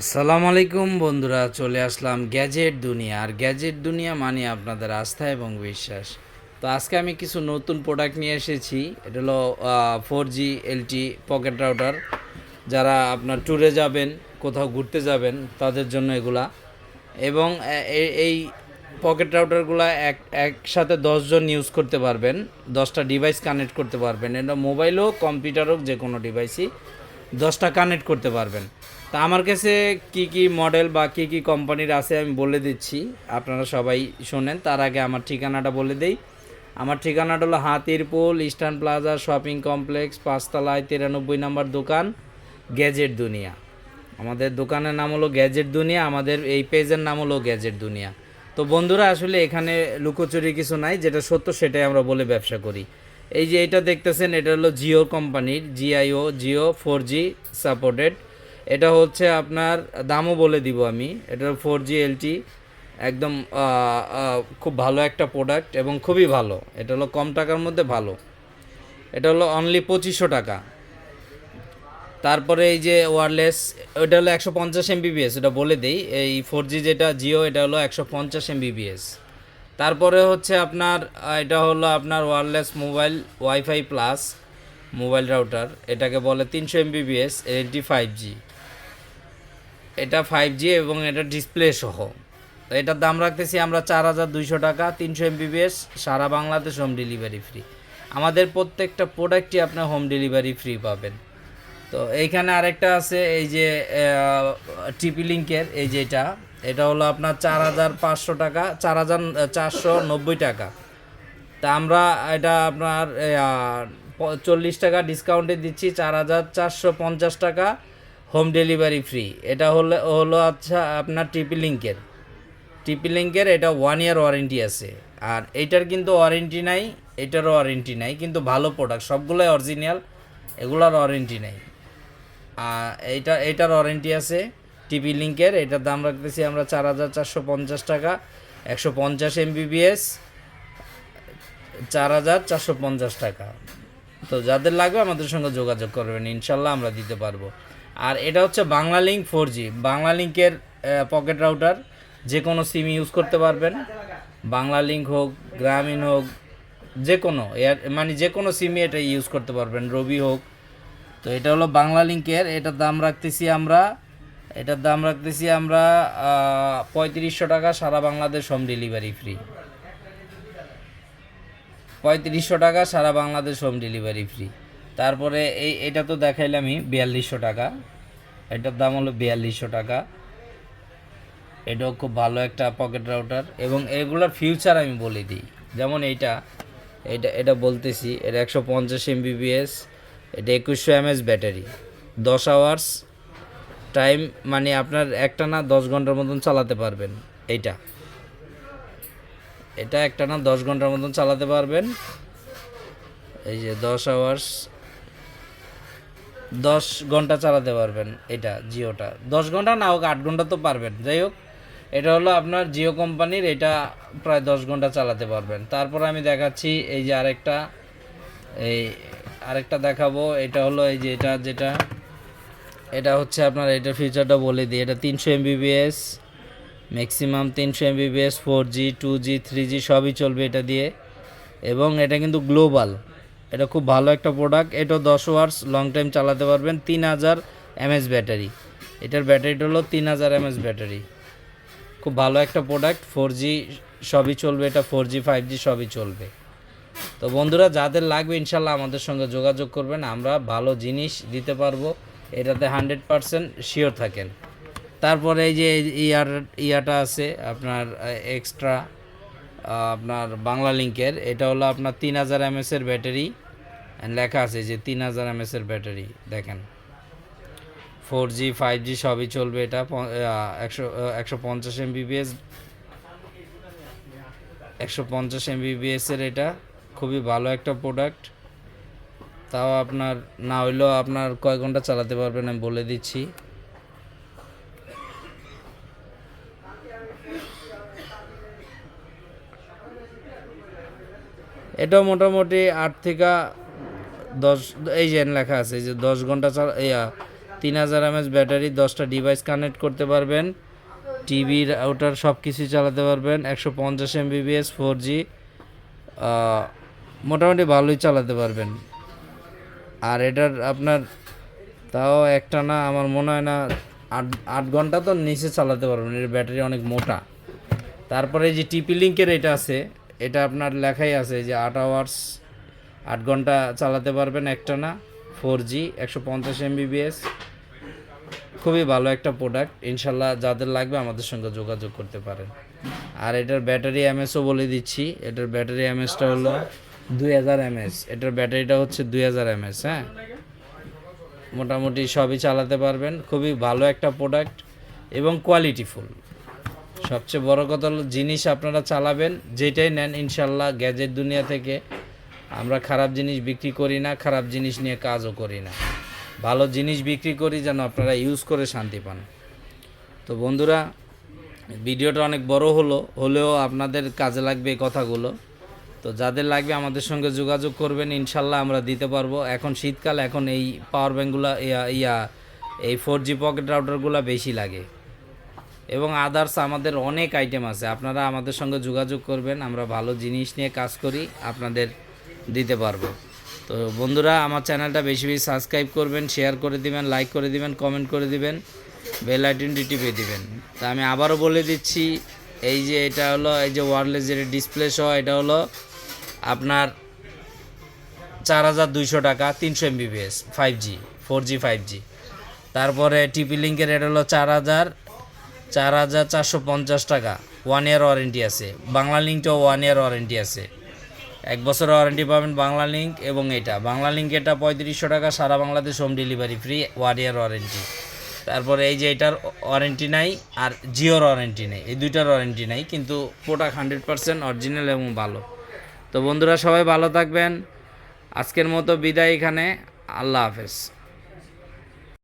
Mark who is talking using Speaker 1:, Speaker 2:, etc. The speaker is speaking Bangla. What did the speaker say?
Speaker 1: আসসালামু আলাইকুম বন্ধুরা, চলে আসলাম গ্যাজেট দুনিয়া। আর গ্যাজেট দুনিয়া মানে আপনাদের আস্থা এবং বিশ্বাস। তো আজকে আমি কিছু নতুন প্রোডাক্ট নিয়ে এসেছি। এটা হলো four G LTE pocket router যারা আপনার ট্যুরে যাবেন, কোথাও ঘুরতে যাবেন, তাদের জন্য এগুলা। এবং এই পকেট রাউটারগুলো এক, একসাথে দশজন ইউজ করতে পারবেন। দশটা ডিভাইস কানেক্ট করতে পারবেন। এটা মোবাইল হোক কম্পিউটার হোক যে কোনো ডিভাইসই দশটা কানেক্ট করতে পারবেন। তা আমার কাছে কি কি মডেল বা কি কি কোম্পানির আছে আমি বলে দিচ্ছি। আপনারা সবাই শোনেন, তার আগে আমার ঠিকানাটা বলে দেই। আমার ঠিকানাটা হলো Hatirpool Eastern Plaza shopping complex পাঁচতলায় তিরানব্বই নম্বর দোকান গ্যাজেট দুনিয়া আমাদের দোকানের নাম হলো গ্যাজেট দুনিয়া আমাদের এই পেজের নাম হলো গ্যাজেট দুনিয়া তো বন্ধুরা, আসলে এখানে লুকোচুরি কিছু নাই, যেটা সত্য সেটাই আমরা বলে ব্যবসা করি। এই যে এটা দেখতেছেন, এটা হলো জিও কোম্পানির G I O Jio four G supported এটা হচ্ছে আপনার, দামও বলে দিব আমি। এটা ফোর জি এলটি একদম খুব ভালো একটা প্রোডাক্ট এবং খুবই ভালো। এটা হলো কম টাকার মধ্যে ভালো। এটা হলো অনলি পঁচিশশো টাকা। তারপরে এই যে ওয়ারলেস ওটা হলো একশো পঞ্চাশ এমবিবিএস এটা বলে দিই। এই ফোর জি যেটা জিও এটা হলো একশো পঞ্চাশ এমবিবিএস তারপরে হচ্ছে আপনার এটা হলো আপনার wireless mobile WiFi plus mobile router এটাকে বলে তিনশো এমবিবিএস এলটি ফাইভ জি এটা ফাইভ জি এবং এটা ডিসপ্লে সহ। তো এটার দাম রাখতেছি আমরা চার হাজার দুইশো টাকা, তিনশো এমবিবিএস সারা বাংলাদেশ হোম ডেলিভারি ফ্রি আমাদের প্রত্যেকটা প্রোডাক্টই আপনার হোম ডেলিভারি ফ্রি পাবেন। তো এইখানে আরেকটা আছে, এই যে টিপি লিঙ্কের এই যে এটা। এটা হলো আপনার চার হাজার পাঁচশো টাকা, চার হাজার চারশো নব্বই টাকা। তা আমরা এটা আপনার চল্লিশ টাকা ডিসকাউন্টে দিচ্ছি, চার হাজার চারশো পঞ্চাশ টাকা। Home delivery free. এটা হলো হলো আচ্ছা আপনার টিপি লিঙ্কের টিপি লিঙ্কের এটা ওয়ান ইয়ার ওয়ারেন্টি আছে। আর এইটার কিন্তু ওয়ারেন্টি নাই, এটারও ওয়ারেন্টি নাই, কিন্তু ভালো প্রোডাক্ট সবগুলোই অরিজিনাল এগুলোর ওয়ারেন্টি নাই। আর এইটা এটার ওয়ারেন্টি আছে টিপি লিঙ্কের এটার দাম রাখতেছি আমরা চার হাজার চারশো পঞ্চাশ টাকা, একশো পঞ্চাশ এমবিবিএস চার হাজার চারশো পঞ্চাশ টাকা। তো যাদের লাগবে আমাদের সঙ্গে যোগাযোগ করবেন, ইনশাল্লাহ আমরা দিতে পারব। আর এটা হচ্ছে বাংলা লিঙ্ক ফোর জি বাংলা লিঙ্কের পকেট রাউটার যে কোনো সিম ইউজ করতে পারবেন। বাংলা লিঙ্ক হোক, গ্রামীণ হোক যে কোনো এয়ার মানে যে কোনো সিমই এটা ইউজ করতে পারবেন, রবি হোক। তো এটা হলো বাংলা লিঙ্কের এটার দাম রাখতেছি আমরা, এটার দাম রাখতেছি আমরা পঁয়ত্রিশশো টাকা, সারা বাংলাদেশ হোম ডেলিভারি ফ্রি পঁয়ত্রিশশো টাকা, সারা বাংলাদেশ হোম ডেলিভারি ফ্রি তারপরে এই এটা তো দেখাইলামই, বিয়াল্লিশশো টাকা। এটার দাম হলো বিয়াল্লিশশো টাকা। এটাও খুব ভালো একটা পকেট রাউটার এবং এগুলোর ফিউচার আমি বলে দিই। যেমন এইটা, এটা এটা বলতেছি, এটা একশো পঞ্চাশ এমবিবিএস এটা একুশশো এমএস ব্যাটারি। দশ আওয়ার্স টাইম মানে আপনার একটা না দশ ঘণ্টার মতন চালাতে পারবেন এইটা। এটা একটা না দশ ঘণ্টার মতন চালাতে পারবেন। এই যে দশ আওয়ার্স দশ ঘণ্টা চালাতে পারবেন এটা জিওটা। দশ ঘণ্টা না হোক, আট ঘণ্টা তো পারবেন। যাই হোক, এটা হলো আপনার জিও কোম্পানির, এটা প্রায় দশ ঘণ্টা চালাতে পারবেন। তারপর আমি দেখাচ্ছি এই যে আরেকটা, এই আরেকটা দেখাবো। এটা হলো এই যে এটা যেটা, এটা হচ্ছে আপনার এটার ফিচারটা বলে দিই। এটা তিনশো এমবিবিএস ম্যাক্সিমাম তিনশো Mbps four G two G three G সবই চলবে এটা দিয়ে। এবং এটা কিন্তু গ্লোবাল এটা খুব ভালো একটা প্রোডাক্ট এটা দশ ওয়ার্স লং টাইম চালাতে পারবেন। তিন হাজার এমএস ব্যাটারি এটার ব্যাটারিটা হলো তিন হাজার এমএস ব্যাটারি খুব ভালো একটা প্রোডাক্ট ফোর জি সবই চলবে। এটা ফোর জি ফাইভ জি সবই চলবে। তো বন্ধুরা, যাদের লাগবে ইনশাল্লাহ আমাদের সঙ্গে যোগাযোগ করবেন। আমরা ভালো জিনিস দিতে পারব। এটাতে হান্ড্রেড পারসেন্ট শিওর থাকেন। তারপরে এই যে ইয়ার, ইয়াটা আছে আপনার এক্সট্রা আপনার বাংলা লিঙ্কের এটা হলো আপনার তিন হাজার এমএসের ব্যাটারি লেখা আছে যে তিন হাজার এমএসের ব্যাটারি, দেখেন। ফোর জি ফাইভ জি সবই চলবে এটা একশো একশো পঞ্চাশ এমবিবিএস একশো পঞ্চাশ এমবিবিএসের এটা, খুবই ভালো একটা প্রোডাক্ট তাও আপনার, না হইলেও আপনার কয় ঘণ্টা চালাতে পারবেন আমি বলে দিচ্ছি। এটাও মোটামুটি আট থেকে দশ, এই যে লেখা আছে যে দশ ঘণ্টা চালা, ইয়া, তিন হাজার এমএস ব্যাটারি, দশটা ডিভাইস কানেক্ট করতে পারবেন টিভির আউটার সব কিছুই চালাতে পারবেন, একশো পঞ্চাশ এমবিবিএস ফোর জি মোটামুটি ভালোই চালাতে পারবেন। আর এটার আপনার, তাও একটা না, আমার মনে হয় না, আট আট ঘণ্টা তো নিচে চালাতে পারবেন, এর ব্যাটারি অনেক মোটা। তারপরে যে টিপি লিঙ্কের এটা আছে, এটা আপনার লেখাই আছে যে আট আওয়ার্স আট ঘণ্টা চালাতে পারবেন একটা না ফোর জি একশো পঞ্চাশ এমবিবিএস খুবই ভালো একটা প্রোডাক্ট ইনশাল্লাহ যাদের লাগবে আমাদের সঙ্গে যোগাযোগ করতে পারেন। আর এটার ব্যাটারি এমএসও বলে দিচ্ছি। এটার ব্যাটারি এমএসটা হলো দুই হাজার এমএস এটার ব্যাটারিটা হচ্ছে দুই হাজার এমএস হ্যাঁ? মোটামুটি সবই চালাতে পারবেন। খুবই ভালো একটা প্রোডাক্ট এবং কোয়ালিটিফুল সবচেয়ে বড় কথা হলো, জিনিস আপনারা চালাবেন, যেটাই নেন, ইনশাল্লাহ গ্যাজেট দুনিয়া থেকে আমরা খারাপ জিনিস বিক্রি করি না, খারাপ জিনিস নিয়ে কাজও করি না। ভালো জিনিস বিক্রি করি যেন আপনারা ইউজ করে শান্তি পান। তো বন্ধুরা, ভিডিওটা অনেক বড় হলো, হলেও আপনাদের কাজে লাগবে এই কথাগুলো। তো যাদের লাগবে আমাদের সঙ্গে যোগাযোগ করবেন, ইনশাল্লাহ আমরা দিতে পারব। এখন শীতকাল, এখন এই পাওয়ার ব্যাঙ্কগুলো ইয়া এই ফোর জি পকেট রাউটারগুলো বেশি লাগে। এবং আদার্স আমাদের অনেক আইটেম আছে। আপনারা আমাদের সঙ্গে যোগাযোগ করবেন, আমরা ভালো জিনিস নিয়ে কাজ করি, আপনাদের দিতে পারব। তো বন্ধুরা, আমার চ্যানেলটা বেশি বেশি সাবস্ক্রাইব করবেন শেয়ার করে দিবেন লাইক করে দিবেন কমেন্ট করে দিবেন বেল আইকনটি টিপে দিবেন। তা আমি আবারও বলে দিচ্ছি, এই যে এটা হলো, এই যে ওয়ারলেস যেটা ডিসপ্লে সহ, এটা হলো আপনার চার হাজার দুইশো টাকা, তিনশো Mbps five G four G five G তারপরে টিপি লিঙ্কের এটা হলো চার হাজার চার হাজার চারশো পঞ্চাশ টাকা ওয়ান ইয়ার ওয়ারেন্টি আছে। বাংলা লিঙ্কটাও ওয়ান ইয়ার ওয়ারেন্টি আছে। এক বছর ওয়ারেন্টি পাবেন বাংলা লিঙ্ক এবং এটা। বাংলা লিঙ্ক এটা পঁয়ত্রিশশো টাকা, সারা Bangladesh home delivery free one year warranty তারপরে এই যে এটার ওয়ারেন্টি নাই আর জিওর ওয়ারেন্টি নেই। এই দুইটার ওয়ারেন্টি নাই, কিন্তু প্রোডাক্ট হান্ড্রেড পার্সেন্ট অরিজিনাল এবং ভালো। তো বন্ধুরা, সবাই ভালো থাকবেন। আজকের মতো বিদায় এখানে। আল্লাহ হাফেজ।